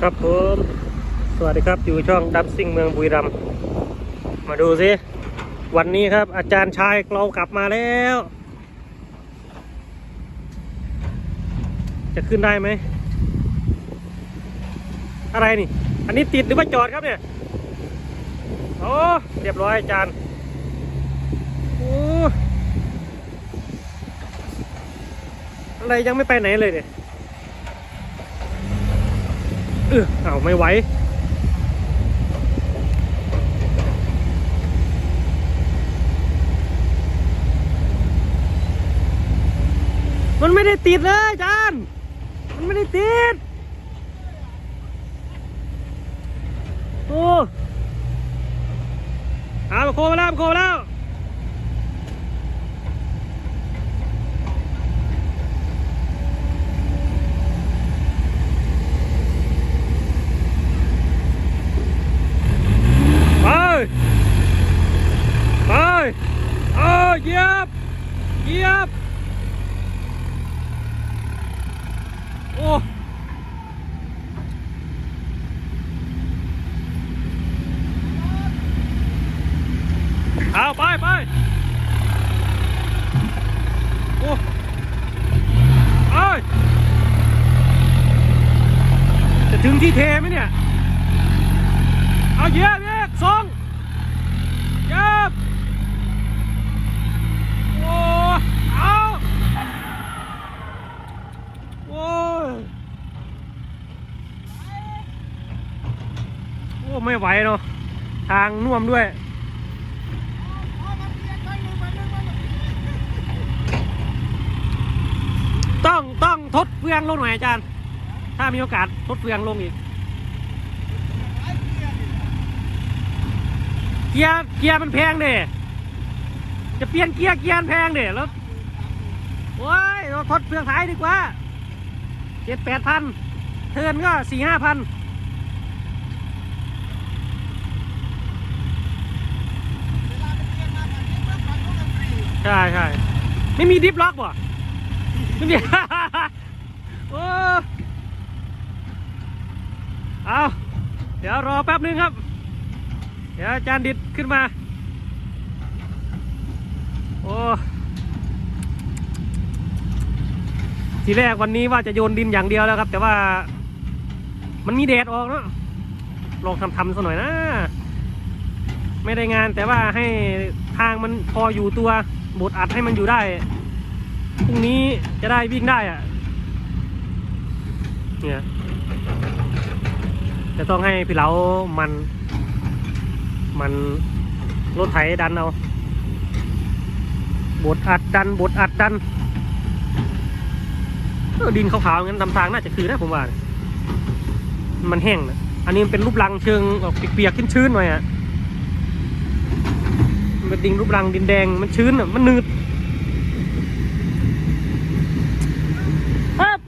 ครับผม สวัสดีครับ อยู่ช่องดับซิ่งเมืองบุรีรัมย์มาดูสิ วันนี้ครับ อาจารย์ชายเรากลับมาแล้ว จะขึ้นได้ไหม อะไรนี่ อันนี้ติดหรือว่าจอดครับเนี่ย โอ้เรียบร้อยอาจารย์โอ้อะไรยังไม่ไปไหนเลยเนี่ย เออเอาไม่ไหวมันไม่ได้ติดเลยจารย์มันไม่ได้ติด โอ้เอามาโคมาแล้วมาโคมาแล้ว ไป ไปเออเหยียบเหยียบ โอ้ เอาไปไปโอ้เอ้ยจะถึงที่เทไหมเนี่ย เอาเหยียบเหยียบสองเหยียบโอ้เอาโอ้ยโอ้ ไม่ไหวเนาะทางน่วมด้วยต้องต้องทดเฟืองลงหน่อยอาจารย์ ถ้ามีโอกาสทดเฟืองลงอีก เกียร์เกียร์มันแพงเด้จะเปลี่ยนเกียร์เกียร์แพงเด้แล้วโอ้ยเราทดเปลืองท้ายดีกว่าเจ็ดแปดพันเทินก็สี่ห้าพัน ใช่ใช่ไม่มีดิฟล็อกบ่ไม่มี โอ้เอาเดี๋ยวรอแป๊บนึงครับ เดี๋ยวอาจารย์ดิดขึ้นมา โอ้ทีแรกวันนี้ว่าจะโยนดินอย่างเดียวแล้วครับ แต่ว่ามันมีแดดออกเนาะลองทำทำสักหน่อยนะ ไม่ได้งานแต่ว่าให้ทางมันพออยู่ตัวบดอัดให้มันอยู่ได้พรุ่งนี้จะได้วิ่งได้อะเนี่ยจะต้องให้พี่เหลามัน มันรถไถดันเอาบดอัดดันบดอัดดันดินขาวๆงั้นทำทางน่าจะคือนะผมว่า มันแห้งนะ อันนี้มันเป็นรูปรังเชิงออกเปียกๆชื้นๆหน่อยอะ เป็นดินรูปรังดินแดงมันชื้นอะมันหนืดครับ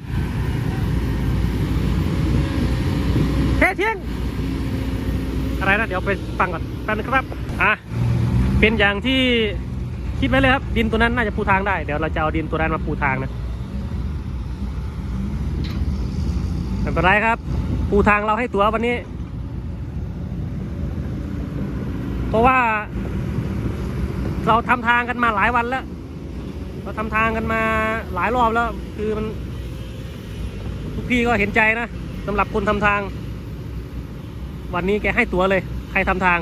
เทเที่ยงอะไรนะเดี๋ยวไปฟังก่อนแป๊บนึงครับอะเป็นอย่างที่คิดไว้เลยครับ ดินตัวนั้นน่าจะปูทางได้ เดี๋ยวเราจะเอาดินตัวนั้นมาปูทางนะไม่เป็นไรครับ ปูทางเราให้ตัววันนี้ เพราะว่า เราทำทางกันมาหลายวันแล้ว เราทำทางกันมาหลายรอบแล้ว คือมัน ทุกพี่ก็เห็นใจนะสำหรับคนทำทาง วันนี้แกให้ตัวเลย ใครทำทาง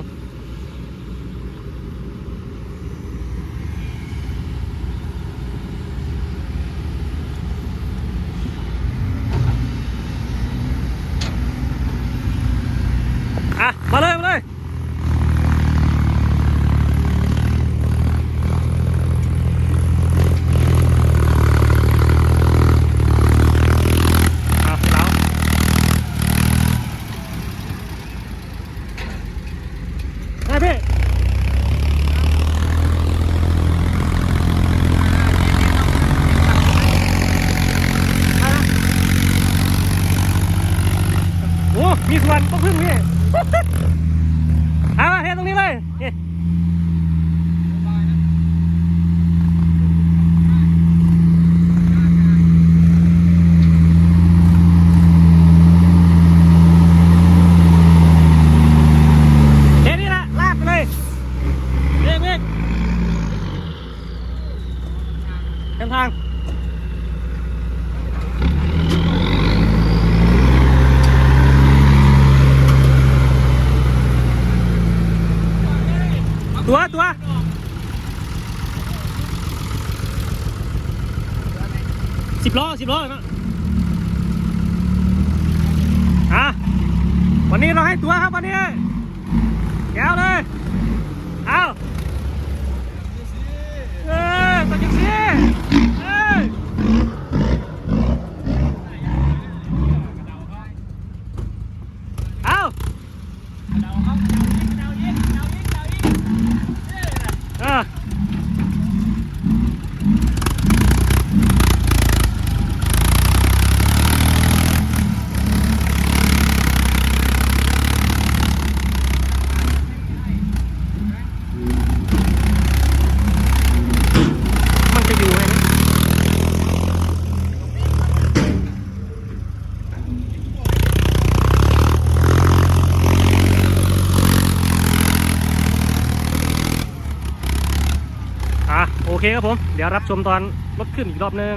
อะมาเลย มาเลย เอาเรามาพี่เอานะโอ้ มีส่วนต้องพึ่งพี่ เอามาเทตรงนี้เลยนี่ ล้อสิบล้อเนาะอะวันนี้เราให้ตัวครับวันนี้แก้วเลย เอาเออตัวจิงซี่เออเอาเออ มันจะอยู่ไหมนะอะ โอเคครับผม เดี๋ยวรับชมตอนรถขึ้นอีกรอบนึง